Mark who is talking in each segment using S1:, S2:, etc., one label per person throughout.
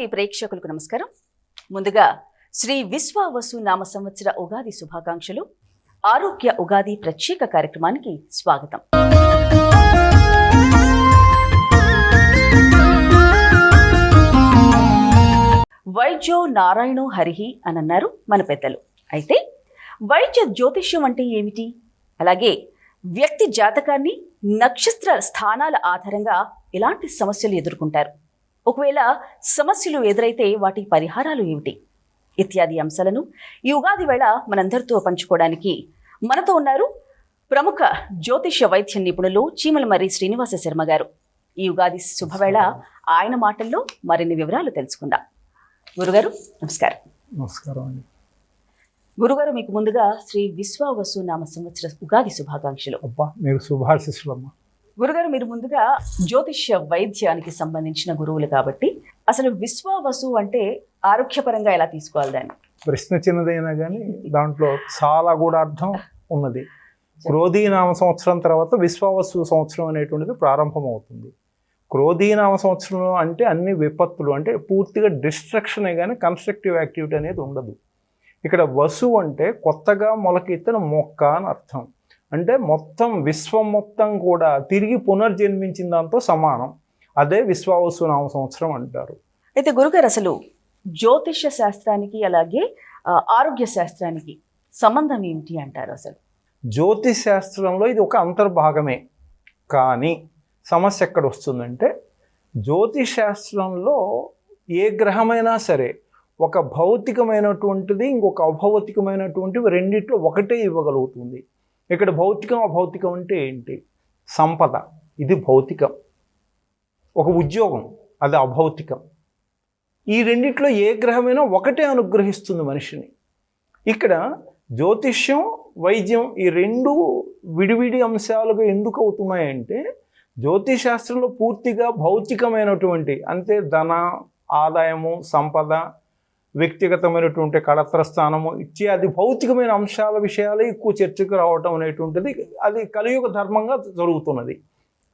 S1: TV ప్రేక్షకులకు నమస్కారం. ముందుగా శ్రీ విశ్వావసు నామ సంవత్సర ఉగాది శుభాకాంక్షలు. ఆరోగ్య ఉగాది ప్రత్యేక కార్యక్రమానికి స్వాగతం. వైద్యో నారాయణో హరిహి అని అన్నారు మన పెద్దలు. అయితే వైద్య జ్యోతిష్యం అంటే ఏమిటి? అలాగే వ్యక్తి జాతకాన్ని నక్షత్ర స్థానాల ఆధారంగా ఎలాంటి సమస్యలు ఎదుర్కొంటారు? ఒకవేళ సమస్యలు ఎదురైతే వాటి పరిహారాలు ఏమిటి? ఇత్యాది అంశాలను ఈ ఉగాది వేళ మనందరితో పంచుకోవడానికి మనతో ఉన్నారు ప్రముఖ జ్యోతిష్య వైద్య నిపుణులు చీమలమర్రి శ్రీనివాస శర్మ గారు. ఈ ఉగాది శుభవేళ ఆయన మాటల్లో మరిన్ని వివరాలు తెలుసుకుందాం. గురుగారు నమస్కారం.
S2: నమస్కారం అండి.
S1: గురుగారు మీకు ముందుగా శ్రీ విశ్వావసు నామ సంవత్సర ఉగాది శుభాకాంక్షలు.
S2: అబ్బా మీరు శుభాశిస్సులమ్మ.
S1: గురుగారు మీరు ముందుగా జ్యోతిష్య వైద్యానికి సంబంధించిన గురువులు కాబట్టి అసలు విశ్వవసు అంటే ఆరోగ్యపరంగా ఎలా తీసుకోవాలి దాన్ని?
S2: ప్రశ్న చిన్నదైనా కానీ దాంట్లో చాలా కూడా అర్థం ఉన్నది. క్రోధీనామ సంవత్సరం తర్వాత విశ్వవసు సంవత్సరం అనేటువంటిది ప్రారంభమవుతుంది. క్రోధీనామ సంవత్సరం అంటే అన్ని విపత్తులు అంటే పూర్తిగా డిస్ట్రక్షనే కానీ కన్స్ట్రక్టివ్ యాక్టివిటీ అనేది ఉండదు. ఇక్కడ వసు అంటే కొత్తగా మొలకెత్తిన మొక్క అని అర్థం. అంటే మొత్తం విశ్వం మొత్తం కూడా తిరిగి పునర్జన్మించిన దాంతో సమానం. అదే విశ్వావసు నామ సంవత్సరం అంటారు.
S1: అయితే గురుగారు అసలు జ్యోతిష్య శాస్త్రానికి అలాగే ఆరోగ్య శాస్త్రానికి సంబంధం ఏమిటి అంటారు అసలు?
S2: జ్యోతిష్ శాస్త్రంలో ఇది ఒక అంతర్భాగమే. కానీ సమస్య ఎక్కడ వస్తుందంటే జ్యోతిష్ శాస్త్రంలో ఏ గ్రహమైనా సరే ఒక భౌతికమైనటువంటిది ఇంకొక అభౌతికమైనటువంటివి రెండిట్లో ఒకటే ఇవ్వగలుగుతుంది. ఇక్కడ భౌతికం అభౌతికం అంటే ఏంటి? సంపద. ఇది భౌతికం. ఒక ఉద్యోగం అది అభౌతికం. ఈ రెండిట్లో ఏ గ్రహమైనా ఒకటే అనుగ్రహిస్తుంది మనిషిని. ఇక్కడ జ్యోతిష్యం వైద్యం ఈ రెండు విడివిడి అంశాలుగా ఎందుకు అవుతున్నాయంటే జ్యోతిష్ శాస్త్రంలో పూర్తిగా భౌతికమైనటువంటి అంతే ధన ఆదాయము సంపద వ్యక్తిగతమైనటువంటి కళత్ర స్థానము ఇత్యాది భౌతికమైన అంశాల విషయాలు ఎక్కువ చర్చకు రావటం అనేటువంటిది అది కలియుగ ధర్మంగా జరుగుతున్నది.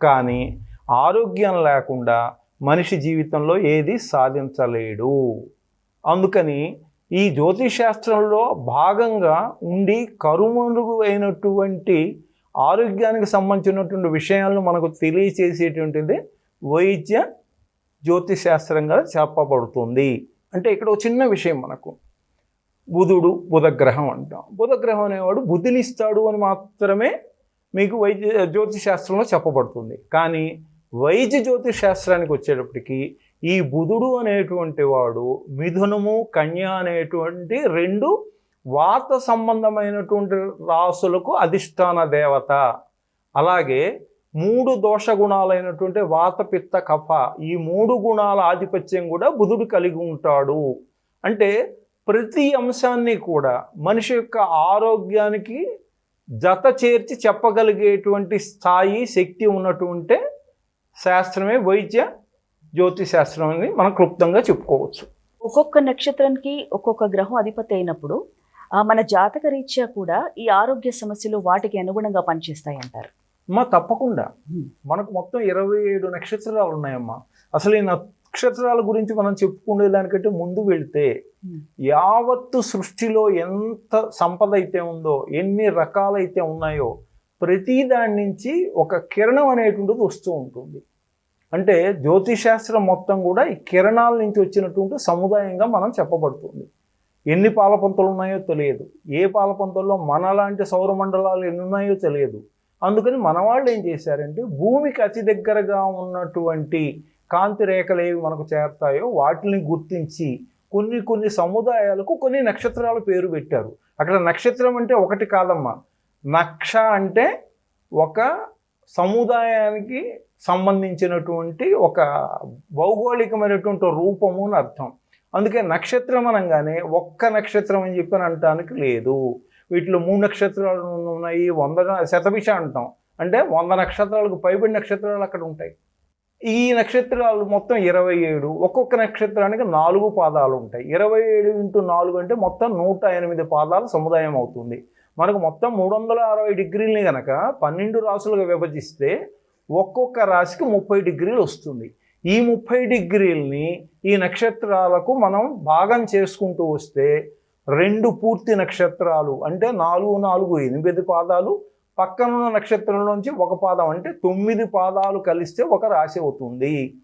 S2: కానీ ఆరోగ్యం లేకుండా మనిషి జీవితంలో ఏది సాధించలేడు. అందుకని ఈ జ్యోతిష్ శాస్త్రంలో భాగంగా ఉండి కరుమరుగు అయినటువంటి ఆరోగ్యానికి సంబంధించినటువంటి విషయాలను మనకు తెలియచేసేటువంటిది వైద్య జ్యోతిష్ శాస్త్రంగా చెప్పబడుతుంది. అంటే ఇక్కడ ఒక చిన్న విషయం మనకు. బుధుడు బుధగ్రహం అంటాం. బుధగ్రహం అనేవాడు బుద్ధినిస్తాడు అని మాత్రమే మీకు వైద్య జ్యోతిష్ శాస్త్రంలో చెప్పబడుతుంది. కానీ వైద్య జ్యోతిష్ శాస్త్రానికి వచ్చేటప్పటికి ఈ బుధుడు అనేటువంటి వాడు మిథునము కన్య అనేటువంటి రెండు వాత సంబంధమైనటువంటి రాసులకు అధిష్టాన దేవత. అలాగే మూడు దోష గుణాలైనటువంటి వాత పిత్త కఫ ఈ మూడు గుణాల ఆధిపత్యం కూడా బుధుడు కలిగి ఉంటాడు. అంటే ప్రతి అంశాన్ని కూడా మనిషి యొక్క ఆరోగ్యానికి జత చేర్చి చెప్పగలిగేటువంటి స్థాయి శక్తి ఉన్నటువంటి శాస్త్రమే వైద్య జ్యోతిష్ శాస్త్రం అని మనం క్లుప్తంగా చెప్పుకోవచ్చు.
S1: ఒక్కొక్క నక్షత్రానికి ఒక్కొక్క గ్రహం అధిపతి అయినప్పుడు ఆ, మన జాతక రీత్యా కూడా ఈ ఆరోగ్య సమస్యలు వాటికి అనుగుణంగా పనిచేస్తాయి అంటారు
S2: అమ్మా తప్పకుండా. మనకు మొత్తం ఇరవై ఏడు నక్షత్రాలు ఉన్నాయమ్మా. అసలు ఈ నక్షత్రాల గురించి మనం చెప్పుకునే దానికంటే ముందు వెళితే. యావత్తు సృష్టిలో ఎంత సంపద అయితే ఉందో ఎన్ని రకాలైతే ఉన్నాయో ప్రతి దాని నుంచి ఒక కిరణం అనేటువంటిది వస్తూ ఉంటుంది. అంటే జ్యోతిశాస్త్రం మొత్తం కూడా ఈ కిరణాల నుంచి వచ్చినటువంటి సముదాయంగా మనం చెప్పబడుతుంది. ఎన్ని పాలపంతలు ఉన్నాయో తెలియదు. ఏ పాలపంతల్లో మనలాంటి సౌరమండలాలు ఎన్ని ఉన్నాయో తెలియదు. అందుకని మన వాళ్ళు ఏం చేశారంటే భూమికి అతి దగ్గరగా ఉన్నటువంటి కాంతి రేఖలు ఏవి మనకు చేరతాయో వాటిని గుర్తించి కొన్ని కొన్ని సముదాయాలకు కొన్ని నక్షత్రాల పేరు పెట్టారు. అక్కడ నక్షత్రం అంటే ఒకటి కాదమ్మా. నక్ష అంటే ఒక సముదాయానికి సంబంధించినటువంటి ఒక భౌగోళికమైనటువంటి రూపము అని అర్థం. అందుకే నక్షత్రం అనగానే ఒక్క నక్షత్రం అని చెప్పి అనటానికి లేదు. వీటిలో మూడు నక్షత్రాలు ఉన్నాయి వంద శతభిష అంటాం. అంటే వంద నక్షత్రాలకు పైబడి నక్షత్రాలు అక్కడ ఉంటాయి. ఈ నక్షత్రాలు మొత్తం ఇరవై ఏడు ఒక్కొక్క నక్షత్రానికి నాలుగు పాదాలు ఉంటాయి. ఇరవై ఏడు ఇంటూ నాలుగు అంటే మొత్తం నూట ఎనిమిది పాదాలు సముదాయం అవుతుంది. మనకు మొత్తం మూడు వందల అరవై డిగ్రీలని కనుక పన్నెండు రాసులుగా విభజిస్తే ఒక్కొక్క రాశికి ముప్పై డిగ్రీలు వస్తుంది. ఈ ముప్పై డిగ్రీల్ని ఈ నక్షత్రాలకు మనం భాగం చేసుకుంటూ వస్తే రెండు పూర్తి నక్షత్రాలు అంటే నాలుగు నాలుగు ఎనిమిది పాదాలు పక్కనున్న నక్షత్రంలోంచి ఒక పాదం అంటే తొమ్మిది పాదాలు కలిస్తే ఒక రాశి అవుతుంది.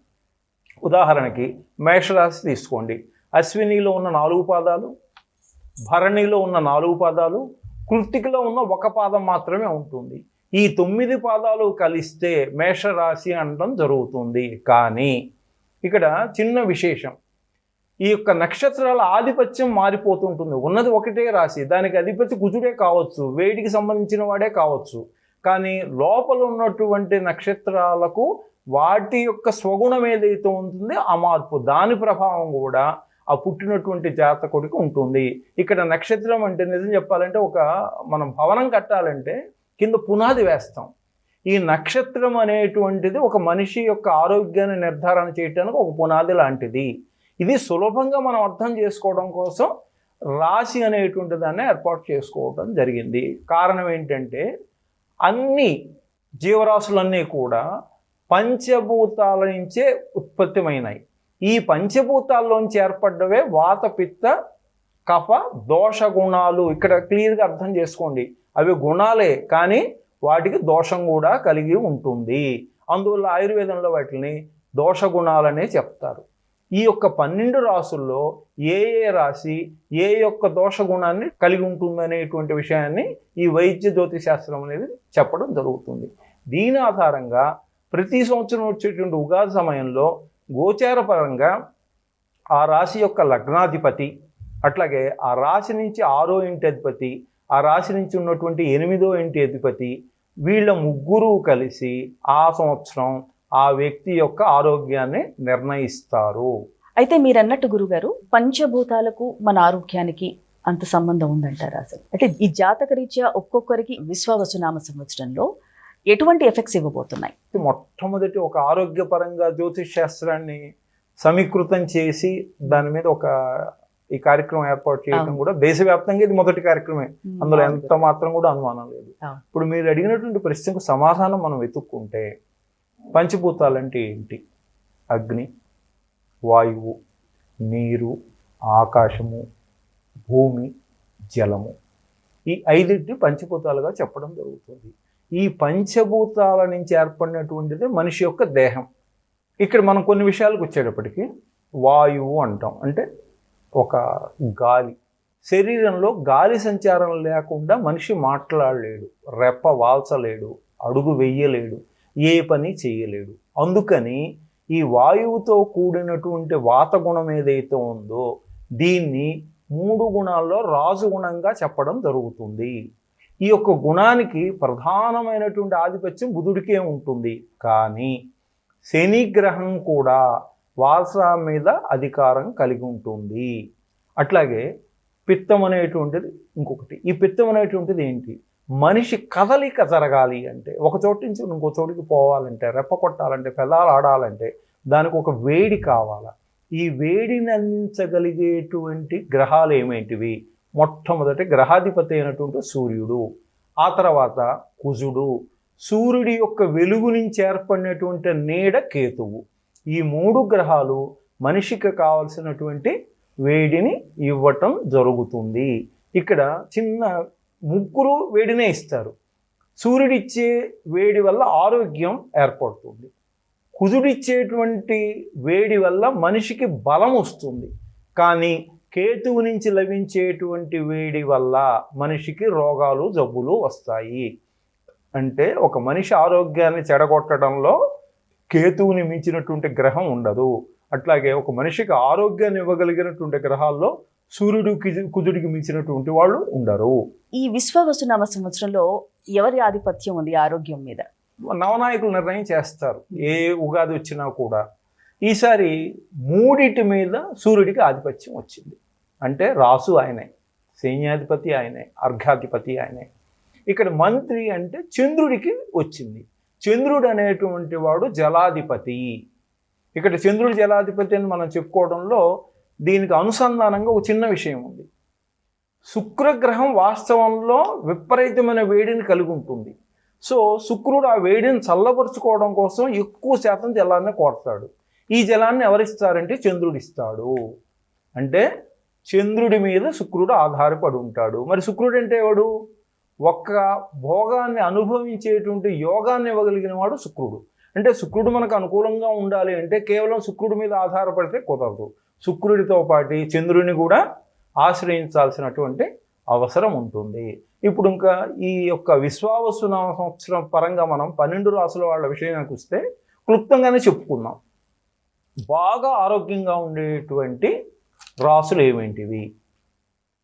S2: ఉదాహరణకి మేషరాశి తీసుకోండి. అశ్వినిలో ఉన్న నాలుగు పాదాలు భరణిలో ఉన్న నాలుగు పాదాలు కృత్తికలో ఉన్న ఒక పాదం మాత్రమే ఉంటుంది. ఈ తొమ్మిది పాదాలు కలిస్తే మేషరాశి అనడం జరుగుతుంది. కానీ ఇక్కడ చిన్న విశేషం ఈ యొక్క నక్షత్రాల ఆధిపత్యం మారిపోతుంటుంది ఉన్నది ఒకటే రాశి. దానికి అధిపతి కుజుడే కావచ్చు వేడికి సంబంధించిన వాడే కావచ్చు. కానీ లోపల ఉన్నటువంటి నక్షత్రాలకు వాటి యొక్క స్వగుణం ఏదైతే ఉంటుందో ఆ మార్పు దాని ప్రభావం కూడా ఆ పుట్టినటువంటి జాతకుడికి ఉంటుంది. ఇక్కడ నక్షత్రం అంటే నిజం చెప్పాలంటే ఒక మనం భవనం కట్టాలంటే కింద పునాది వేస్తాం. ఈ నక్షత్రం అనేటువంటిది ఒక మనిషి యొక్క ఆరోగ్యాన్ని నిర్ధారణ చేయడానికి ఒక పునాది లాంటిది. ఇది సులభంగా మనం అర్థం చేసుకోవడం కోసం రాశి అనేటువంటి దాన్ని ఏర్పాటు చేసుకోవడం జరిగింది. కారణం ఏంటంటే అన్ని జీవరాశులన్నీ కూడా పంచభూతాల నుంచే ఉత్పత్తిమైనాయి. ఈ పంచభూతాల్లోంచి ఏర్పడ్డవే వాత పిత్త కఫ దోష గుణాలు. ఇక్కడ క్లియర్గా అర్థం చేసుకోండి. అవి గుణాలే కానీ వాటికి దోషం కూడా కలిగి ఉంటుంది. అందువల్ల ఆయుర్వేదంలో వాటిని దోష గుణాలనే చెప్తారు. ఈ యొక్క పన్నెండు రాసుల్లో ఏ ఏ రాశి ఏ యొక్క దోష గుణాన్ని కలిగి ఉంటుందనేటువంటి విషయాన్ని ఈ వైద్య జ్యోతిశాస్త్రం అనేది చెప్పడం జరుగుతుంది. దీని ఆధారంగా ప్రతి సంవత్సరం వచ్చేటువంటి ఉగాది సమయంలో గోచారపరంగా ఆ రాశి యొక్క లగ్నాధిపతి అట్లాగే ఆ రాశి నుంచి ఆరో ఇంటి అధిపతి ఆ రాశి నుంచి ఉన్నటువంటి ఎనిమిదో ఇంటి అధిపతి వీళ్ళ ముగ్గురు కలిసి ఆ సంవత్సరం ఆ వ్యక్తి యొక్క ఆరోగ్యాన్ని నిర్ణయిస్తారు.
S1: అయితే మీరు అన్నట్టు గురుగారు పంచభూతాలకు మన ఆరోగ్యానికి అంత సంబంధం ఉందంటారా అసలు? అంటే ఈ జాతక రీత్యా ఒక్కొక్కరికి విశ్వావసునామ సంవత్సరంలో ఎటువంటి ఎఫెక్ట్స్ ఇవ్వబోతున్నాయి?
S2: మొట్టమొదటి ఒక ఆరోగ్యపరంగా జ్యోతిష్ శాస్త్రాన్ని సమీకృతం చేసి దాని మీద ఒక ఈ కార్యక్రమం ఏర్పాటు చేయడం. కూడా దేశవ్యాప్తంగా ఇది మొదటి కార్యక్రమే. అందులో ఎంత మాత్రం కూడా అనుమానం లేదు. ఇప్పుడు మీరు అడిగినటువంటి ప్రశ్నకు సమాధానం మనం వెతుక్కుంటే పంచభూతాలంటే ఏంటి? అగ్ని వాయువు నీరు ఆకాశము భూమి జలము. ఈ ఐదింటిని పంచభూతాలుగా చెప్పడం జరుగుతుంది. ఈ పంచభూతాల నుంచి ఏర్పడినటువంటిది మనిషి యొక్క దేహం. ఇక్కడ మనం కొన్ని విషయాలకు వచ్చేటప్పటికి వాయువు అంటాం. అంటే ఒక గాలి. శరీరంలో గాలి సంచారం లేకుండా మనిషి మాట్లాడలేడు రెప్ప వాల్చలేడు అడుగు వెయ్యలేడు ఏ పని చేయలేడు. అందుకని ఈ వాయువుతో కూడినటువంటి వాత గుణం ఏదైతే ఉందో దీన్ని మూడు గుణాల్లో రాజు గుణంగా చెప్పడం జరుగుతుంది. ఈ యొక్క గుణానికి ప్రధానమైనటువంటి ఆధిపత్యం బుధుడికే ఉంటుంది. కానీ శని గ్రహం కూడా వాస మీద అధికారం కలిగి ఉంటుంది. అట్లాగే పిత్తం అనేటువంటిది ఇంకొకటి. ఈ పిత్తం అనేటువంటిది ఏంటి? మనిషి కదలిక జరగాలి అంటే ఒక చోటు నుంచి ఇంకో చోటుకి పోవాలంటే రెప్ప కొట్టాలంటే పెదాలు ఆడాలంటే దానికి ఒక వేడి కావాలా? ఈ వేడిని అందించగలిగేటువంటి గ్రహాలు ఏమేంటివి? మొట్టమొదటి గ్రహాధిపతి అయినటువంటి సూర్యుడు ఆ తర్వాత కుజుడు సూర్యుడి యొక్క వెలుగు నుంచి ఏర్పడినటువంటి నీడ కేతువు. ఈ మూడు గ్రహాలు మనిషికి కావలసినటువంటి వేడిని ఇవ్వటం జరుగుతుంది. ఇక్కడ చిన్న ముగ్గురు వేడినే ఇస్తారు. సూర్యుడిచ్చే వేడి వల్ల ఆరోగ్యం ఏర్పడుతుంది. కుజుడిచ్చేటువంటి వేడి వల్ల మనిషికి బలం వస్తుంది. కానీ కేతువు నుంచి లభించేటువంటి వేడి వల్ల మనిషికి రోగాలు జబ్బులు వస్తాయి. అంటే ఒక మనిషి ఆరోగ్యాన్ని చెడగొట్టడంలో కేతువుని మించినటువంటి గ్రహం ఉండదు. అట్లాగే ఒక మనిషికి ఆరోగ్యాన్ని ఇవ్వగలిగినటువంటి గ్రహాల్లో సూర్యుడు కిజు- కుజుడికి మించినటువంటి వాళ్ళు ఉండరు.
S1: ఈ విశ్వవసునామ సంవత్సరంలో ఎవరి ఆధిపత్యం ఉంది ఆరోగ్యం మీద?
S2: నవనాయకులు నిర్ణయం చేస్తారు. ఏ ఉగాది వచ్చినా కూడా. ఈసారి మూడిటి మీద సూర్యుడికి ఆధిపత్యం వచ్చింది. అంటే రాసు ఆయనే సైన్యాధిపతి ఆయనే అర్ఘాధిపతి ఆయనే. ఇక్కడ మంత్రి అంటే చంద్రుడికి వచ్చింది. చంద్రుడు అనేటువంటి వాడు జలాధిపతి. ఇక్కడ చంద్రుడు జలాధిపతి అని మనం చెప్పుకోవడంలో దీనికి అనుసంధానంగా ఒక చిన్న విషయం ఉంది. శుక్రగ్రహం వాస్తవంలో విపరీతమైన వేడిని కలిగి ఉంటుంది సో శుక్రుడు ఆ వేడిని చల్లపరుచుకోవడం కోసం ఎక్కువ శాతం జలాన్ని కోరతాడు. ఈ జలాన్ని ఎవరిస్తారంటే చంద్రుడు ఇస్తాడు. అంటే చంద్రుడి మీద శుక్రుడు ఆధారపడి ఉంటాడు. మరి శుక్రుడు అంటే ఎవడు? ఒక్క భోగాన్ని అనుభవించేటువంటి యోగాన్ని ఇవ్వగలిగిన వాడు శుక్రుడు. అంటే శుక్రుడు మనకు అనుకూలంగా ఉండాలి అంటే కేవలం శుక్రుడి మీద ఆధారపడితే కుదరదు. శుక్రుడితో పాటు చంద్రుడిని కూడా ఆశ్రయించాల్సినటువంటి అవసరం ఉంటుంది. ఇప్పుడు ఇంకా ఈ యొక్క విశ్వావసు సంవత్సరం పరంగా మనం పన్నెండు రాసుల వాళ్ళ విషయానికి వస్తే క్లుప్తంగానే చెప్పుకుందాం. బాగా ఆరోగ్యంగా ఉండేటువంటి రాసులు ఏమేంటివి?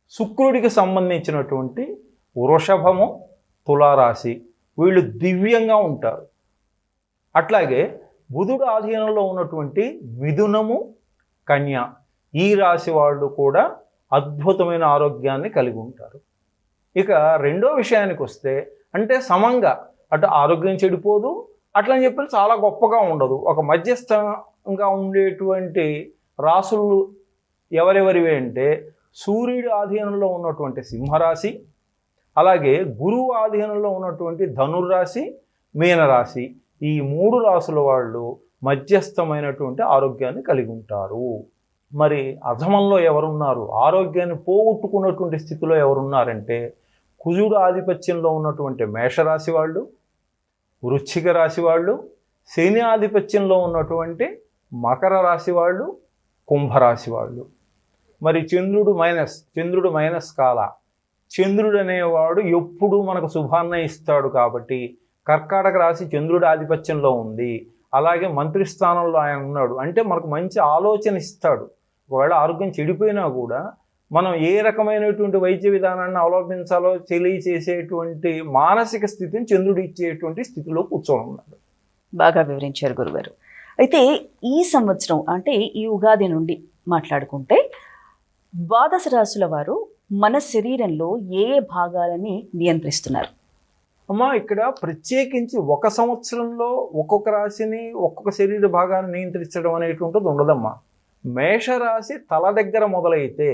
S2: శుక్రుడికి సంబంధించినటువంటి వృషభము తులారాశి వీళ్ళు దివ్యంగా ఉంటారు. అట్లాగే బుధుడు ఆధీనంలో ఉన్నటువంటి మిథునము కన్య. ఈ రాశి వాళ్ళు కూడా అద్భుతమైన ఆరోగ్యాన్ని కలిగి ఉంటారు. ఇక రెండో విషయానికి వస్తే అంటే సమంగా అటు ఆరోగ్యం చెడిపోదు అట్లని చెప్పి చాలా గొప్పగా ఉండదు. ఒక మధ్యస్థంగా ఉండేటువంటి రాసులు ఎవరెవరివి అంటే సూర్యుడి ఆధీనంలో ఉన్నటువంటి సింహరాశి అలాగే గురువు ఆధీనంలో ఉన్నటువంటి ధనుర్రాశి మీనరాశి. ఈ మూడు రాసుల వాళ్ళు మధ్యస్థమైనటువంటి ఆరోగ్యాన్ని కలిగి ఉంటారు. మరి అధమంలో ఎవరున్నారు? ఆరోగ్యాన్ని పోగొట్టుకున్నటువంటి స్థితిలో ఎవరున్నారంటే కుజుడు ఆధిపత్యంలో ఉన్నటువంటి మేషరాశి వాళ్ళు వృశ్చిక రాశి వాళ్ళు శని ఆధిపత్యంలో ఉన్నటువంటి మకర రాశి వాళ్ళు కుంభరాశి వాళ్ళు. మరి చంద్రుడు మైనస్ చంద్రుడు మైనస్ కాల. చంద్రుడు అనేవాడు ఎప్పుడు మనకు శుభాన్న ఇస్తాడు కాబట్టి కర్కాటక రాశి చంద్రుడి ఆధిపత్యంలో ఉంది. అలాగే మంత్రి స్థానంలో ఆయన ఉన్నాడు. అంటే మనకు మంచి ఆలోచన ఇస్తాడు. ఒకవేళ ఆరోగ్యం చెడిపోయినా కూడా మనం ఏ రకమైనటువంటి వైద్య విధానాన్ని అవలంబించాలో తెలియచేసేటువంటి మానసిక స్థితిని చంద్రుడు ఇచ్చేటువంటి స్థితిలో కూర్చొని ఉన్నాడు.
S1: బాగా వివరించారు గురుగారు. అయితే ఈ సంవత్సరం అంటే ఈ ఉగాది నుండి మాట్లాడుకుంటే ద్వాదశ రాశుల వారు మన శరీరంలో ఏ ఏ భాగాలని నియంత్రిస్తున్నారు?
S2: అమ్మా ఇక్కడ ప్రత్యేకించి ఒక సంవత్సరంలో ఒక్కొక్క రాశిని ఒక్కొక్క శరీర భాగాన్ని నియంత్రించడం అనేటువంటిది ఉండదమ్మా. మేషరాశి తల దగ్గర మొదలైతే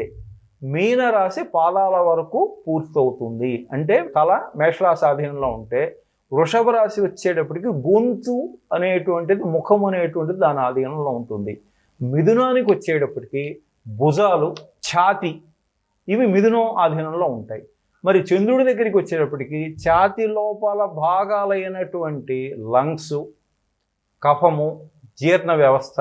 S2: మీనరాశి పాదాల వరకు పూర్తవుతుంది. అంటే తల మేషరాశి ఆధీనంలో ఉంటే వృషభ రాశి వచ్చేటప్పటికి గొంతు అనేటువంటిది ముఖం అనేటువంటిది దాని ఆధీనంలో ఉంటుంది. మిథునానికి వచ్చేటప్పటికి భుజాలు ఛాతి ఇవి మిథునం ఆధీనంలో ఉంటాయి. మరి చంద్రుడి దగ్గరికి వచ్చేటప్పటికి ఛాతి లోపల భాగాలైనటువంటి లంగ్స్ కఫము జీర్ణ వ్యవస్థ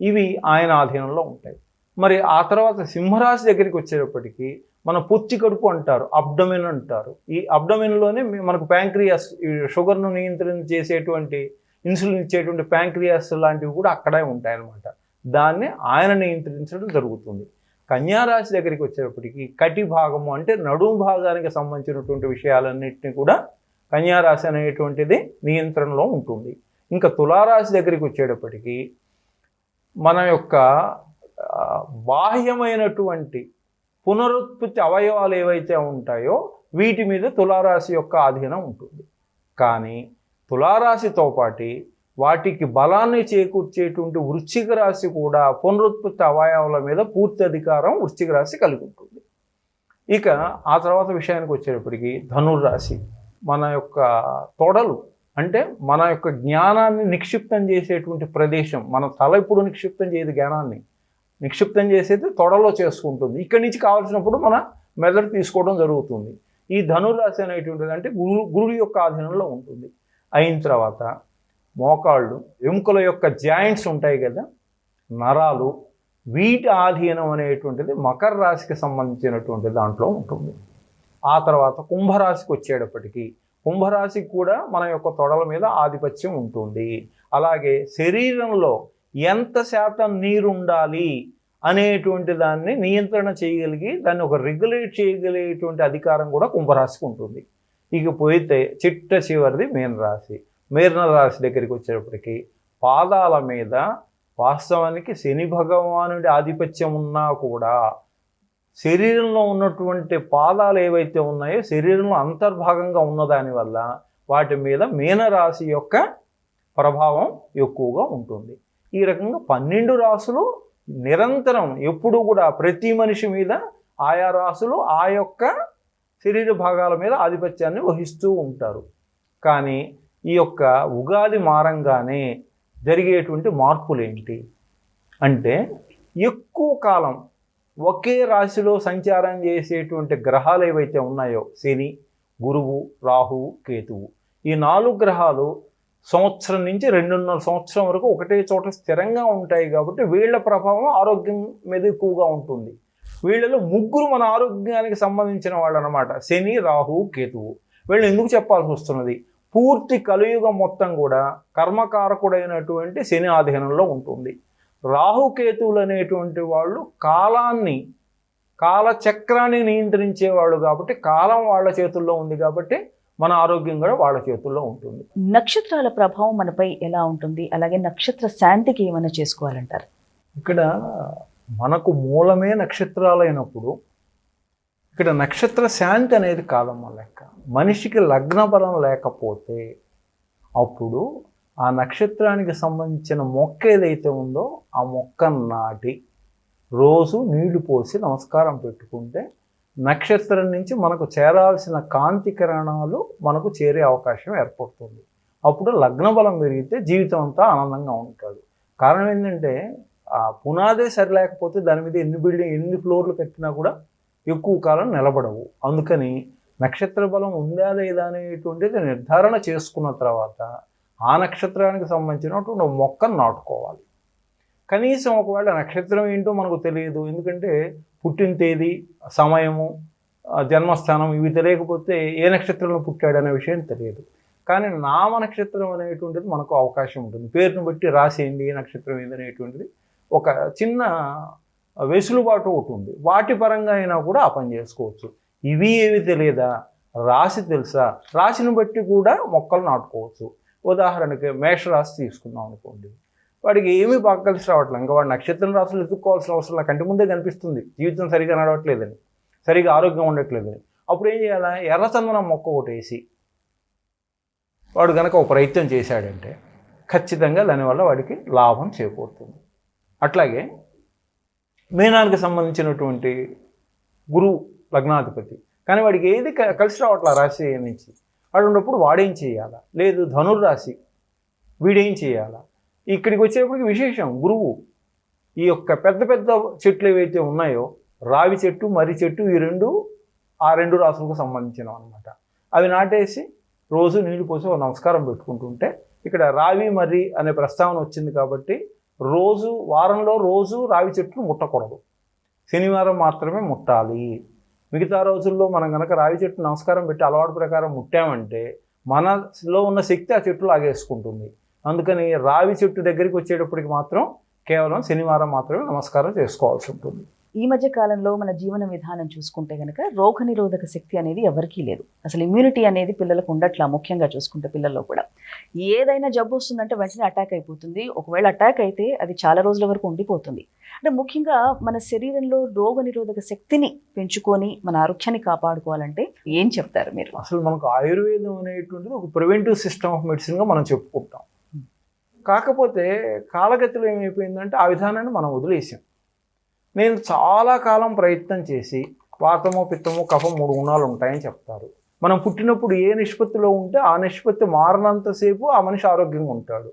S2: ఇవి ఆయన ఆధీనంలో ఉంటాయి. మరి ఆ తర్వాత సింహరాశి దగ్గరికి వచ్చేటప్పటికి మన పుచ్చి కడుపు అంటారు అబ్డమిన్ అంటారు. ఈ అబ్డమిన్లోనే మనకు ప్యాంక్రియాస్ ఈ షుగర్ను నియంత్రణ చేసేటువంటి ఇన్సులిన్ ఇచ్చేటువంటి ప్యాంక్రియాస్ లాంటివి కూడా అక్కడే ఉంటాయన్నమాట. దాన్ని ఆయన నియంత్రించడం జరుగుతుంది. కన్యారాశి దగ్గరికి వచ్చేటప్పటికి కటి భాగము అంటే నడుము భాగానికి సంబంధించినటువంటి విషయాలన్నింటినీ కూడా కన్యారాశి అనేటువంటిది నియంత్రణలో ఉంటుంది. ఇంకా తులారాశి దగ్గరికి వచ్చేటప్పటికి మన యొక్క బాహ్యమైనటువంటి పునరుత్పత్తి అవయవాలు ఏవైతే ఉంటాయో వీటి మీద తులారాశి యొక్క ఆధీనం ఉంటుంది. కానీ తులారాశితో పాటి వాటికి బలాన్ని చేకూర్చేటువంటి వృశ్చిక రాశి కూడా పునరుత్పత్తి అవయవాల మీద పూర్తి అధికారం వృశ్చిక రాశి కలిగి ఉంటుంది ఇక ఆ తర్వాత విషయానికి వచ్చేటప్పటికి ధనుర్రాశి మన యొక్క తొడలు అంటే మన యొక్క జ్ఞానాన్ని నిక్షిప్తం చేసేటువంటి ప్రదేశం మన తల ఇప్పుడు నిక్షిప్తం చేయదు జ్ఞానాన్ని నిక్షిప్తం చేసేది తొడలో చేసుకుంటుంది. ఇక్కడి నుంచి కావాల్సినప్పుడు మన మెదడు తీసుకోవడం జరుగుతుంది. ఈ ధనుర్రాశి అనేటువంటిది అంటే గురు గురువు యొక్క ఆధీనంలో ఉంటుంది. అయిన తర్వాత మోకాళ్ళు ఎముకల యొక్క జాయింట్స్ ఉంటాయి కదా నరాలు వీటి ఆధీనం అనేటువంటిది మకర రాశికి సంబంధించినటువంటి దాంట్లో ఉంటుంది. ఆ తర్వాత కుంభరాశికి వచ్చేటప్పటికీ కుంభరాశికి కూడా మన యొక్క తొడల మీద ఆధిపత్యం ఉంటుంది. అలాగే శరీరంలో ఎంత శాతం నీరు ఉండాలి అనేటువంటి దాన్ని నియంత్రణ చేయగలిగి దాన్ని ఒక రెగ్యులేట్ చేయగలిగేటువంటి అధికారం కూడా కుంభరాశికి ఉంటుంది. ఇక పోయితే చిట్ట చివరిది మీనరాశి. మీర్న రాశి దగ్గరికి వచ్చేటప్పటికి పాదాల మీద వాస్తవానికి శని భగవానుడి ఆధిపత్యం ఉన్నా కూడా శరీరంలో ఉన్నటువంటి పాదాలు ఏవైతే ఉన్నాయో శరీరంలో అంతర్భాగంగా ఉన్నదానివల్ల వాటి మీద మీనరాశి యొక్క ప్రభావం ఎక్కువగా ఉంటుంది. ఈ రకంగా పన్నెండు రాసులు నిరంతరం ఎప్పుడు కూడా ప్రతి మనిషి మీద ఆయా రాసులు ఆ యొక్క శరీర భాగాల మీద ఆధిపత్యాన్ని వహిస్తూ ఉంటారు. కానీ ఈ యొక్క ఉగాది మారంగానే జరిగేటువంటి మార్పులు ఏంటి అంటే ఎక్కువ కాలం ఒకే రాశిలో సంచారం చేసేటువంటి గ్రహాలు ఏవైతే ఉన్నాయో శని గురువు రాహువు కేతువు ఈ నాలుగు గ్రహాలు సంవత్సరం నుంచి రెండున్నర సంవత్సరం వరకు ఒకటే చోట స్థిరంగా ఉంటాయి కాబట్టి వీళ్ళ ప్రభావం ఆరోగ్యం మీద ఎక్కువగా ఉంటుంది. వీళ్ళలో ముగ్గురు మన ఆరోగ్యానికి సంబంధించిన వాళ్ళు అనమాట శని రాహు కేతువు. వీళ్ళు ఎందుకు చెప్పాల్సి వస్తున్నది? పూర్తి కలియుగం మొత్తం కూడా కర్మకారకుడైనటువంటి శని ఆధీనంలో ఉంటుంది. రాహుకేతువులు అనేటువంటి వాళ్ళు కాలాన్ని కాలచక్రాన్ని నియంత్రించేవాళ్ళు కాబట్టి కాలం వాళ్ళ చేతుల్లో ఉంది కాబట్టి మన ఆరోగ్యం కూడా వాళ్ళ చేతుల్లో ఉంటుంది.
S1: నక్షత్రాల ప్రభావం మనపై ఎలా ఉంటుంది? అలాగే నక్షత్ర శాంతికి ఏమైనా చేసుకోవాలంటారు?
S2: ఇక్కడ మనకు మూలమే నక్షత్రాలైనప్పుడు ఇక్కడ నక్షత్ర శాంతి అనేది కాదమ్మ లెక్క. మనిషికి లగ్న బలం లేకపోతే అప్పుడు ఆ నక్షత్రానికి సంబంధించిన మొక్క ఏదైతే ఉందో ఆ మొక్క నాటి రోజు నీళ్ళు పోసి నమస్కారం పెట్టుకుంటే నక్షత్రం నుంచి మనకు చేరాల్సిన కాంతి కిరణాలు మనకు చేరే అవకాశం ఏర్పడుతుంది. అప్పుడు లగ్న బలం పెరిగితే జీవితం అంతా ఆనందంగా ఉంటాడు కారణం ఏంటంటే ఆ పునాదే సరిలేకపోతే దాని మీద ఎన్ని బిల్డింగ్ ఎన్ని ఫ్లోర్లు కట్టినా కూడా ఎక్కువ కాలం నిలబడవు. అందుకని నక్షత్ర బలం ఉందా లేదా అనేటువంటిది నిర్ధారణ చేసుకున్న తర్వాత ఆ నక్షత్రానికి సంబంధించినటువంటి మొక్కను నాటుకోవాలి. కనీసం ఒకవేళ నక్షత్రం ఏంటో మనకు తెలియదు. ఎందుకంటే పుట్టిన తేదీ సమయము జన్మస్థానం ఇవి తెలియకపోతే ఏ నక్షత్రంలో పుట్టాడు అనే విషయం తెలియదు. కానీ నామ నక్షత్రం అనేటువంటిది మనకు అవకాశం ఉంటుంది. పేరును బట్టి రాసేయండి ఏ నక్షత్రం ఏంది అనేటువంటిది. ఒక చిన్న వెసులుబాటు ఒకటి ఉంది. వాటి పరంగా అయినా కూడా ఆ పని చేసుకోవచ్చు. ఇవి ఏవి తెలియదా? రాశి తెలుసా? రాశిని బట్టి కూడా మొక్కలు నాటుకోవచ్చు. ఉదాహరణకి మేషరాశి తీసుకుందాం అనుకోండి. వాడికి ఏమీ బాగా కలిసి రావట్లేదు. ఇంకా వాడు నక్షత్రం రాశులు ఎదుర్కోవాల్సిన అవసరం లేదు. కంటి ముందే కనిపిస్తుంది. జీవితం సరిగా నడవట్లేదని. సరిగా ఆరోగ్యం ఉండట్లేదని. అప్పుడు ఏం చేయాలా? ఎర్రచందనం మొక్క ఒకటి వేసి వాడు కనుక ఒక ప్రయత్నం చేశాడంటే ఖచ్చితంగా దానివల్ల వాడికి లాభం చేకూరుతుంది. అట్లాగే మీనానికి సంబంధించినటువంటి గురువు లగ్నాధిపతి. కానీ వాడికి ఏది క- కలిసి రావట్లా రాశి నుంచి? వాడు ఉన్నప్పుడు వాడేం చేయాలా? లేదు ధనుర్రాశి వీడేం చేయాలా? ఇక్కడికి వచ్చేప్పటికి విశేషం గురువు ఈ యొక్క పెద్ద పెద్ద చెట్లు ఏవైతే ఉన్నాయో రావి చెట్టు మర్రి చెట్టు ఈ రెండు ఆ రెండు రాసులకు సంబంధించినవి అనమాట అవి నాటేసి రోజు నీళ్ళు పోసి ఒక నమస్కారం పెట్టుకుంటుంటే ఇక్కడ రావి మర్రి అనే ప్రస్తావన వచ్చింది కాబట్టి రోజు వారంలో రోజు రావి చెట్టును ముట్టకూడదు. శనివారం మాత్రమే ముట్టాలి. మిగతా రోజుల్లో మనం కనుక రావి చెట్టు నమస్కారం పెట్టి అలవాటు ప్రకారం ముట్టామంటే మనలో ఉన్న శక్తి ఆ చెట్టు లాగేసుకుంటుంది. అందుకని రావి చెట్టు దగ్గరికి వచ్చేటప్పటికి మాత్రం కేవలం శనివారం మాత్రమే నమస్కారం చేసుకోవాల్సి ఉంటుంది.
S1: ఈ మధ్య కాలంలో మన జీవన విధానం చూసుకుంటే కనుక రోగ నిరోధక శక్తి అనేది ఎవరికీ లేదు. అసలు ఇమ్యూనిటీ అనేది పిల్లలకు ఉండట్లా ముఖ్యంగా చూసుకుంటే పిల్లల్లో కూడా. ఏదైనా జబ్బు వస్తుందంటే వెంటనే అటాక్ అయిపోతుంది. ఒకవేళ అటాక్ అయితే అది చాలా రోజుల వరకు ఉండిపోతుంది. అంటే ముఖ్యంగా మన శరీరంలో రోగ నిరోధక శక్తిని పెంచుకొని మన ఆరోగ్యాన్ని కాపాడుకోవాలంటే ఏం చెప్తారు మీరు?
S2: అసలు మనకు ఆయుర్వేదం అనేటువంటిది ఒక ప్రివెంటివ్ సిస్టమ్ ఆఫ్ మెడిసిన్గా మనం చెప్పుకుంటాం. కాకపోతే కాలగతిలో ఏమైపోయిందంటే ఆ విధానాన్ని మనం వదిలేసాం. నేను చాలా కాలం ప్రయత్నం చేసి వాతము పిత్తము కఫం మూడు గుణాలు ఉంటాయని చెప్తారు. మనం పుట్టినప్పుడు ఏ నిష్పత్తిలో ఉంటే ఆ నిష్పత్తి మారినంతసేపు ఆ మనిషి ఆరోగ్యంగా ఉంటాడు.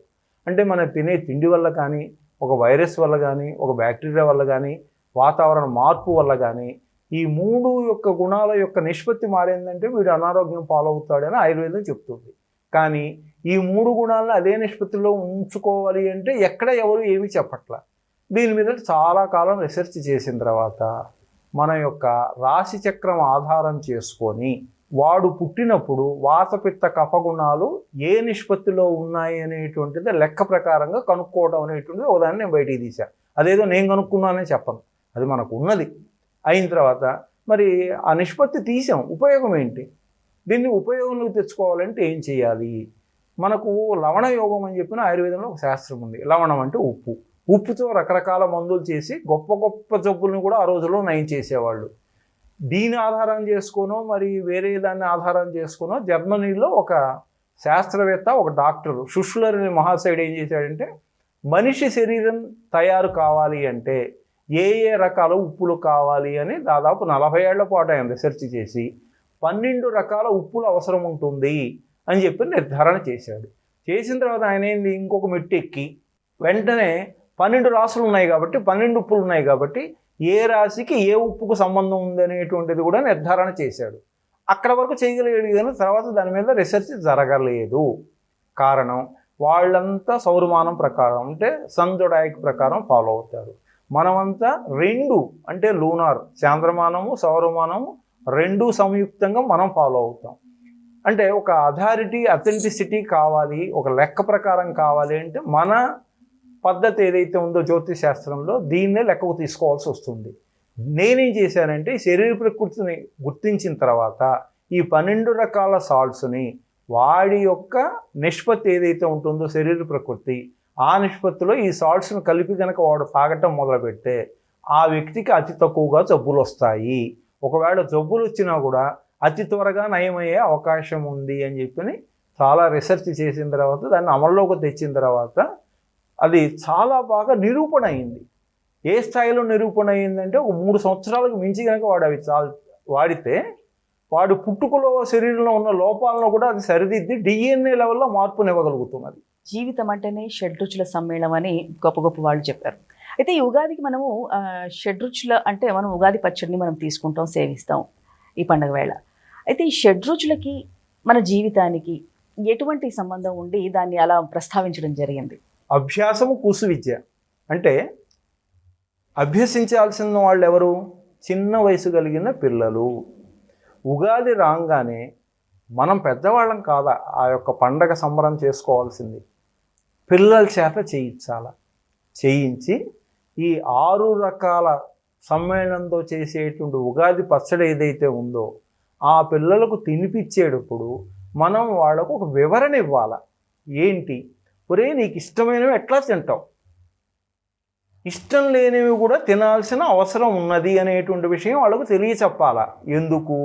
S2: అంటే మనం తినే తిండి వల్ల కానీ ఒక వైరస్ వల్ల కానీ ఒక బ్యాక్టీరియా వల్ల కానీ వాతావరణ మార్పు వల్ల కానీ ఈ మూడు యొక్క గుణాల యొక్క నిష్పత్తి మారిందంటే వీడు అనారోగ్యం పాలవుతాడని ఆయుర్వేదం చెప్తుంది. కానీ ఈ మూడు గుణాలను అదే నిష్పత్తిలో ఉంచుకోవాలి అంటే ఎక్కడ ఎవరు ఏమీ చెప్పట్ల. దీని మీద చాలా కాలం రీసెర్చ్ చేసిన తర్వాత మన యొక్క రాశి చక్రం ఆధారం చేసుకొని వాడు పుట్టినప్పుడు వాతపిత్త కఫగుణాలు ఏ నిష్పత్తిలో ఉన్నాయి అనేటువంటిది లెక్క ప్రకారంగా కనుక్కోవడం అనేటువంటిది ఉదాహరణ నేను బయటికి తీశాను అదేదో నేను కనుక్కున్నానని చెప్పను. అది మనకు ఉన్నది. అయిన తర్వాత మరి ఆ నిష్పత్తి తీసాం ఉపయోగం ఏంటి? దీన్ని ఉపయోగంలోకి తెచ్చుకోవాలంటే ఏం చేయాలి? మనకు లవణ యోగం అని చెప్పిన ఆయుర్వేదంలో ఒక శాస్త్రం ఉంది. లవణం అంటే ఉప్పు. ఉప్పుతో రకరకాల మందులు చేసి గొప్ప గొప్ప జబ్బులను కూడా ఆ రోజుల్లో నయం చేసేవాళ్ళు. దీని ఆధారం చేసుకోనో మరి వేరే దాన్ని ఆధారం చేసుకునో జర్మనీలో ఒక శాస్త్రవేత్త ఒక డాక్టర్ షుష్లర్ అనే మహాశయుడు ఏం చేశాడంటే మనిషి శరీరం తయారు కావాలి అంటే ఏ ఏ రకాల ఉప్పులు కావాలి అని దాదాపు నలభై ఏళ్ళ పాటు ఆయన రీసెర్చ్ చేసి పన్నెండు రకాల ఉప్పులు అవసరం ఉంటుంది అని చెప్పి నిర్ధారణ చేశాడు. చేసిన తర్వాత ఆయన ఏంది? ఇంకొక మెట్టు ఎక్కి వెంటనే పన్నెండు రాసులు ఉన్నాయి కాబట్టి పన్నెండు ఉప్పులు ఉన్నాయి కాబట్టి ఏ రాశికి ఏ ఉప్పుకు సంబంధం ఉందనేటువంటిది కూడా నిర్ధారణ చేశాడు. అక్కడ వరకు చేయగలిగాడు కానీ తర్వాత దాని మీద రీసెర్చ్ జరగలేదు. కారణం వాళ్ళంతా సౌరమానం ప్రకారం అంటే సంజొడాయిక్ ప్రకారం ఫాలో అవుతారు. మనమంతా రెండు అంటే లూనార్ చాంద్రమానము సౌరమానము రెండు సంయుక్తంగా మనం ఫాలో అవుతాం. అంటే ఒక అథారిటీ అథెంటిసిటీ కావాలి ఒక లెక్క ప్రకారం కావాలి అంటే మన పద్ధతి ఏదైతే ఉందో జ్యోతిష్ శాస్త్రంలో దీన్నే లెక్కకు తీసుకోవాల్సి వస్తుంది. నేనేం చేశానంటే శరీర ప్రకృతిని గుర్తించిన తర్వాత ఈ పన్నెండు రకాల సాల్ట్స్ని వాడి యొక్క నిష్పత్తి ఏదైతే ఉంటుందో శరీర ప్రకృతి ఆ నిష్పత్తిలో ఈ సాల్ట్స్ని కలిపి కనుక వాడు తాగటం మొదలుపెడితే ఆ వ్యక్తికి అతి తక్కువగా జబ్బులు వస్తాయి. ఒకవేళ జబ్బులు వచ్చినా కూడా అతి త్వరగా నయమయ్యే అవకాశం ఉంది అని చెప్పి చాలా రీసెర్చ్ చేసిన తర్వాత దాన్ని అమల్లోకి తెచ్చిన తర్వాత అది చాలా బాగా నిరూపణ అయింది. ఏ స్థాయిలో నిరూపణ అయిందంటే ఒక మూడు సంవత్సరాలకు మించి కనుక వాడు అవి చాలా వాడితే వాడు పుట్టుకలో శరీరంలో ఉన్న లోపాలను కూడా అది సరిదిద్ది డిఎన్ఏ లెవెల్లో మార్పునివ్వగలుగుతున్నది
S1: జీవితం అంటేనే షడ్రుచుల సమ్మేళనం అని గొప్ప గొప్ప వాళ్ళు చెప్పారు. అయితే ఈ ఉగాదికి మనము షడ్రుచుల అంటే మనం ఉగాది పచ్చడిని మనం తీసుకుంటాం సేవిస్తాం ఈ పండుగ వేళ. అయితే ఈ షడ్రుచులకి మన జీవితానికి ఎటువంటి సంబంధం ఉండి దాన్ని అలా ప్రస్తావించడం జరిగింది?
S2: అభ్యాసము కూసు విద్య. అంటే అభ్యసించాల్సిన వాళ్ళు ఎవరు చిన్న వయసు కలిగిన పిల్లలు. ఉగాది రాగానే మనం పెద్దవాళ్ళం కాదా? ఆ యొక్క పండగ సంబరం చేసుకోవాల్సింది. పిల్లల చేత చేయించాల. చేయించి ఈ ఆరు రకాల సమ్మేళనంతో చేసేటువంటి ఉగాది పచ్చడి ఏదైతే ఉందో ఆ పిల్లలకు తినిపించేటప్పుడు మనం వాళ్ళకు ఒక వివరణ ఇవ్వాలి. ఏంటి? ఒరే నీకు ఇష్టమైనవి ఎట్లా తింటావు? ఇష్టం లేనివి కూడా తినాల్సిన అవసరం ఉన్నది అనేటువంటి విషయం వాళ్ళకు తెలియచెప్పాలా? ఎందుకు?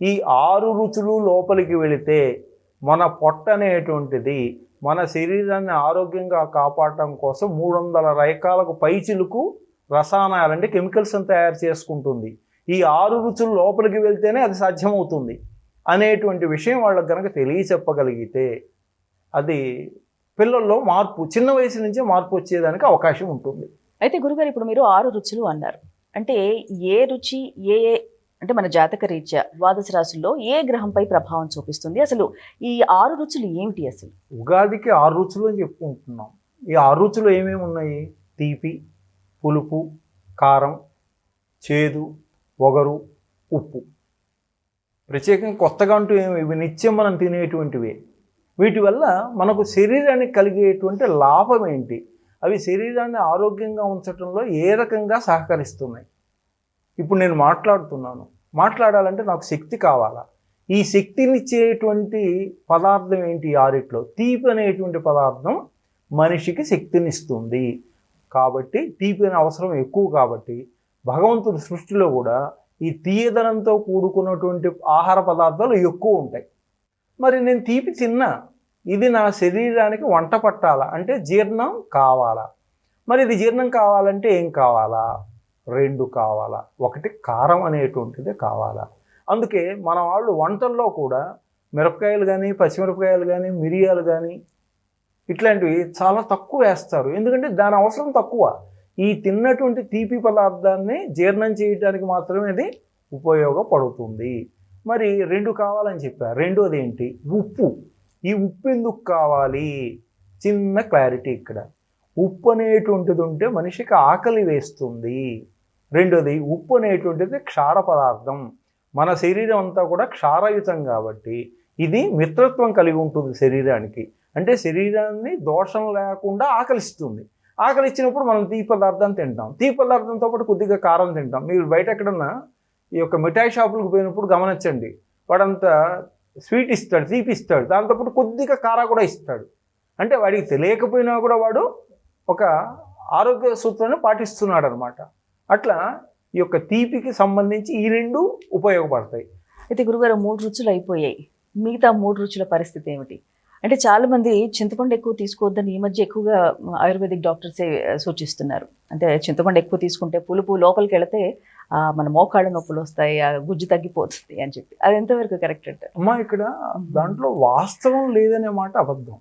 S2: ఈ ఆరు రుచులు లోపలికి వెళితే మన పొట్ట అనేటువంటిది మన శరీరాన్ని ఆరోగ్యంగా కాపాడటం కోసం మూడు వందల రకాలకు పైచిలుకు రసాయనాలు అంటే కెమికల్స్ని తయారు చేసుకుంటుంది. ఈ ఆరు రుచులు లోపలికి వెళ్తేనే అది సాధ్యమవుతుంది అనేటువంటి విషయం వాళ్ళకి కనుక తెలియచెప్పగలిగితే అది పిల్లల్లో మార్పు చిన్న వయసు నుంచే మార్పు వచ్చేదానికి అవకాశం ఉంటుంది.
S1: అయితే గురుగారు ఇప్పుడు మీరు ఆరు రుచులు అన్నారు. అంటే ఏ రుచి ఏ ఏ అంటే మన జాతక రీత్యా ద్వాదశ రాశుల్లో ఏ గ్రహంపై ప్రభావం చూపిస్తుంది? అసలు ఈ ఆరు రుచులు ఏమిటి అసలు?
S2: ఉగాదికి ఆరు రుచులు అని చెప్పుకుంటున్నాం. ఈ ఆరు రుచులు ఏమేమి ఉన్నాయి? తీపి పులుపు కారం చేదు ఒగరు ఉప్పు. ప్రత్యేకంగా కొత్తగా అంటూ ఏమి ఇవి నిత్యం మనం తినేటువంటివే. వీటి వల్ల మనకు శరీరానికి కలిగేటువంటి లాభం ఏంటి? అవి శరీరాన్ని ఆరోగ్యంగా ఉంచడంలో ఏ రకంగా సహకరిస్తున్నాయి? ఇప్పుడు నేను మాట్లాడుతున్నాను. మాట్లాడాలంటే నాకు శక్తి కావాలా? ఈ శక్తినిచ్చేటువంటి పదార్థం ఏంటి ఆరిట్లో? తీపి అనేటువంటి పదార్థం మనిషికి శక్తినిస్తుంది. కాబట్టి తీపి అనే అవసరం ఎక్కువ కాబట్టి భగవంతుడి సృష్టిలో కూడా ఈ తీయదనంతో కూడుకున్నటువంటి ఆహార పదార్థాలు ఎక్కువ ఉంటాయి. మరి నేను తీపి తిన్నా. ఇది నా శరీరానికి వంట పట్టాలా? అంటే జీర్ణం కావాలా? మరి ఇది జీర్ణం కావాలంటే ఏం కావాలా? రెండు కావాలా? ఒకటి కారం అనేటువంటిది కావాలా? అందుకే మన వాళ్ళు వంటల్లో కూడా మిరపకాయలు కానీ పచ్చిమిరపకాయలు కానీ మిరియాలు కానీ ఇట్లాంటివి చాలా తక్కువ వేస్తారు. ఎందుకంటే దాని అవసరం తక్కువ. ఈ తిన్నటువంటి తీపి పదార్థాన్ని జీర్ణం చేయడానికి మాత్రమే అది ఉపయోగపడుతుంది. మరి రెండు కావాలని చెప్పా. రెండోది ఏంటి? ఉప్పు. ఈ ఉప్పు ఎందుకు కావాలి? చిన్న క్లారిటీ ఇక్కడ. ఉప్పు అనేటువంటిది ఉంటే మనిషికి ఆకలి వేస్తుంది. రెండోది ఉప్పు అనేటువంటిది క్షార పదార్థం. మన శరీరం అంతా కూడా క్షారయుతం కాబట్టి ఇది మిత్రత్వం కలిగి ఉంటుంది శరీరానికి. అంటే శరీరాన్ని దోషం లేకుండా ఆకలిస్తుంది. ఆకలి ఇచ్చినప్పుడు మనం తీ పదార్థం తింటాం. తీ పదార్థంతో పాటు కొద్దిగా కారం తింటాం. మీరు బయట ఎక్కడన్నా ఈ యొక్క మిఠాయి షాపులకు పోయినప్పుడు గమనించండి. వాడంతా స్వీట్ ఇస్తాడు తీపి ఇస్తాడు. దాంతోపాటు కొద్దిగా కారా కూడా ఇస్తాడు. అంటే వాడికి తెలియకపోయినా కూడా వాడు ఒక ఆరోగ్య సూత్రాన్ని పాటిస్తున్నాడు అనమాట అట్లా ఈ యొక్క తీపికి సంబంధించి ఈ రెండు ఉపయోగపడతాయి.
S1: అయితే గురుగారు మూడు రుచులు అయిపోయాయి. మిగతా మూడు రుచుల పరిస్థితి ఏమిటి? అంటే చాలా మంది చింతపండు ఎక్కువ తీసుకోవద్దని ఈ మధ్య ఎక్కువగా ఆయుర్వేదిక్ డాక్టర్సే సూచిస్తున్నారు. అంటే చింతపండు ఎక్కువ తీసుకుంటే పులుపు లోపలికి వెళితే మన మోకాళ్ళ నొప్పులు వస్తాయి ఆ గుజ్జు తగ్గిపోతుంది అని చెప్పి. అది ఎంతవరకు కరెక్ట్ అంటారు?
S2: అమ్మా ఇక్కడ దాంట్లో వాస్తవం లేదనే మాట అబద్ధం.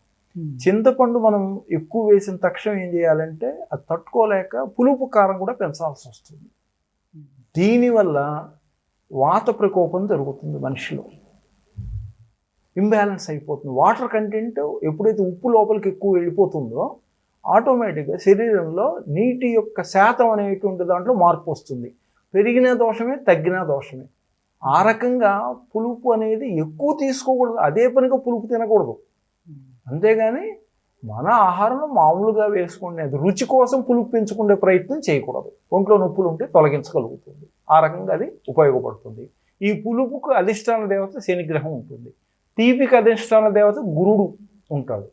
S2: చింతపండు మనం ఎక్కువ వేసిన తక్షణం ఏం చేయాలంటే అది తట్టుకోలేక పులుపు కారం కూడా పెంచాల్సి వస్తుంది. దీనివల్ల వాత ప్రకోపం జరుగుతుంది మనిషిలో. ఇంబ్యాలెన్స్ అయిపోతుంది. వాటర్ కంటెంట్ ఎప్పుడైతే ఉప్పు లోపలికి ఎక్కువ వెళ్ళిపోతుందో ఆటోమేటిక్గా శరీరంలో నీటి యొక్క శాతం అనేటువంటి దాంట్లో మార్పు వస్తుంది. పెరిగిన దోషమే తగ్గిన దోషమే. ఆ రకంగా పులుపు అనేది ఎక్కువ తీసుకోకూడదు. అదే పనిగా పులుపు తినకూడదు. అంతేగాని మన ఆహారంలో మామూలుగా వేసుకునే రుచి కోసం పులుపు పెంచుకునే ప్రయత్నం చేయకూడదు. ఒంట్లో నొప్పులు ఉంటే తొలగించగలుగుతుంది. ఆ రకంగా అది ఉపయోగపడుతుంది. ఈ పులుపుకు అధిష్టాన దేవత శనిగ్రహం ఉంటుంది. తీపికి అధిష్టాన దేవత గురుడు ఉంటాడు.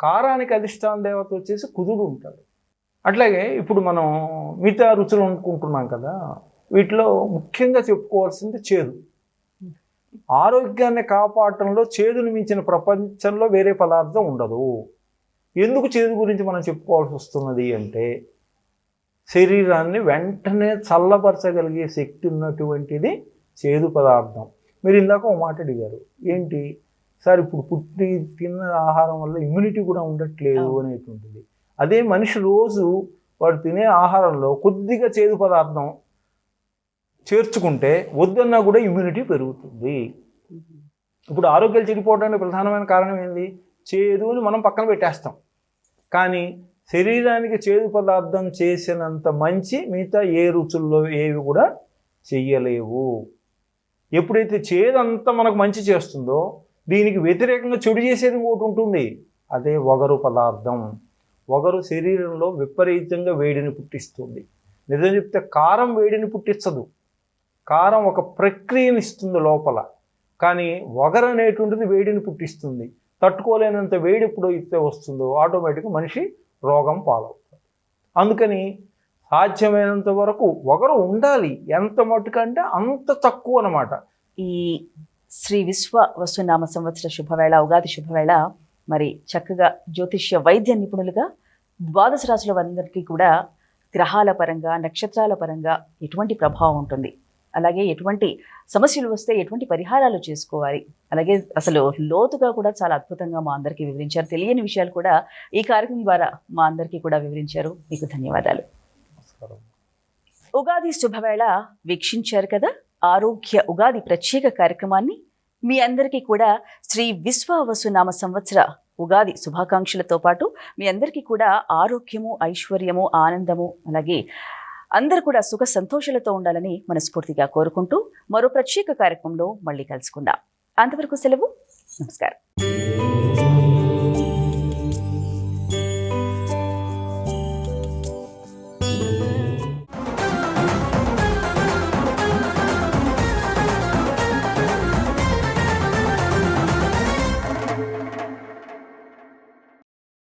S2: కారానికి అధిష్టాన దేవత వచ్చేసి కుదుడు ఉంటాడు. అట్లాగే ఇప్పుడు మనం మిగతా రుచులు అనుకుంటున్నాం కదా వీటిలో ముఖ్యంగా చెప్పుకోవాల్సింది చేదు. ఆరోగ్యాన్ని కాపాడటంలో చేదును మించిన ప్రపంచంలో వేరే పదార్థం ఉండదు. ఎందుకు చేదు గురించి మనం చెప్పుకోవాల్సి వస్తున్నది అంటే శరీరాన్ని వెంటనే చల్లపరచగలిగే శక్తి ఉన్నటువంటిది చేదు పదార్థం. మీరు ఇందాక ఒక మాట అడిగారు. ఏంటి? సార్ ఇప్పుడు పుట్టి తిన్న ఆహారం వల్ల ఇమ్యూనిటీ కూడా ఉండట్లేదు. అనేటువంటిది. అదే మనిషి రోజు వాడు తినే ఆహారంలో కొద్దిగా చేదు పదార్థం చేర్చుకుంటే వద్దన్నా కూడా ఇమ్యూనిటీ పెరుగుతుంది. ఇప్పుడు ఆరోగ్యాలు చెడిపోవడానికి ప్రధానమైన కారణం ఏంది? చేదు అని మనం పక్కన పెట్టేస్తాం. కానీ శరీరానికి చేదు పదార్థం చేసినంత మంచి మిగతా ఏ రుచుల్లో ఏవి కూడా చెయ్యలేవు. ఎప్పుడైతే చేదంతా మనకు మంచి చేస్తుందో దీనికి వ్యతిరేకంగా చెడు చేసేది ఒకటి ఉంటుంది. అదే వగరు పదార్థం. వగరు శరీరంలో విపరీతంగా వేడిని పుట్టిస్తుంది. నిజం చెప్తే కారం వేడిని పుట్టించదు కారం ఒక ప్రక్రియని ఇస్తుంది లోపల. కానీ వగర అనేటువంటిది వేడిని పుట్టిస్తుంది. తట్టుకోలేనంత వేడి ఎప్పుడు అయితే వస్తుందో ఆటోమేటిక్గా మనిషి రోగం పాలవుతుంది అందుకని సాధ్యమైనంత వరకు ఒకరు ఉండాలి. ఎంత మట్టుకంటే అంత తక్కువ అన్నమాట.
S1: ఈ శ్రీ విశ్వ వస్తునామ సంవత్సర శుభవేళ ఉగాది శుభవేళ మరి చక్కగా జ్యోతిష్య వైద్య నిపుణులుగా ద్వాదశ రాశుల వారందరికీ కూడా గ్రహాల పరంగా నక్షత్రాల పరంగా ఎటువంటి ప్రభావం ఉంటుంది. అలాగే ఎటువంటి సమస్యలు వస్తే ఎటువంటి పరిహారాలు చేసుకోవాలి. అలాగే అసలు లోతుగా కూడా చాలా అద్భుతంగా మా అందరికీ వివరించారు. తెలియని విషయాలు కూడా ఈ కార్యక్రమం ద్వారా మా అందరికీ కూడా వివరించారు. మీకు ధన్యవాదాలు.
S2: నమస్కారం
S1: ఉగాది శుభవేళ వీక్షించారు కదా? ఆరోగ్య ఉగాది ప్రత్యేక కార్యక్రమాన్ని మీ అందరికీ కూడా శ్రీ విశ్వావసునామ సంవత్సర ఉగాది శుభాకాంక్షలతో పాటు మీ అందరికీ కూడా ఆరోగ్యము ఐశ్వర్యము ఆనందము అలాగే అందరూ కూడా సుఖ సంతోషాలతో ఉండాలని మనస్ఫూర్తిగా కోరుకుంటూ మరో ప్రత్యేక కార్యక్రమంలో మళ్ళీ కలుసుకుందాం. అంతవరకు సెలవు. నమస్కారం.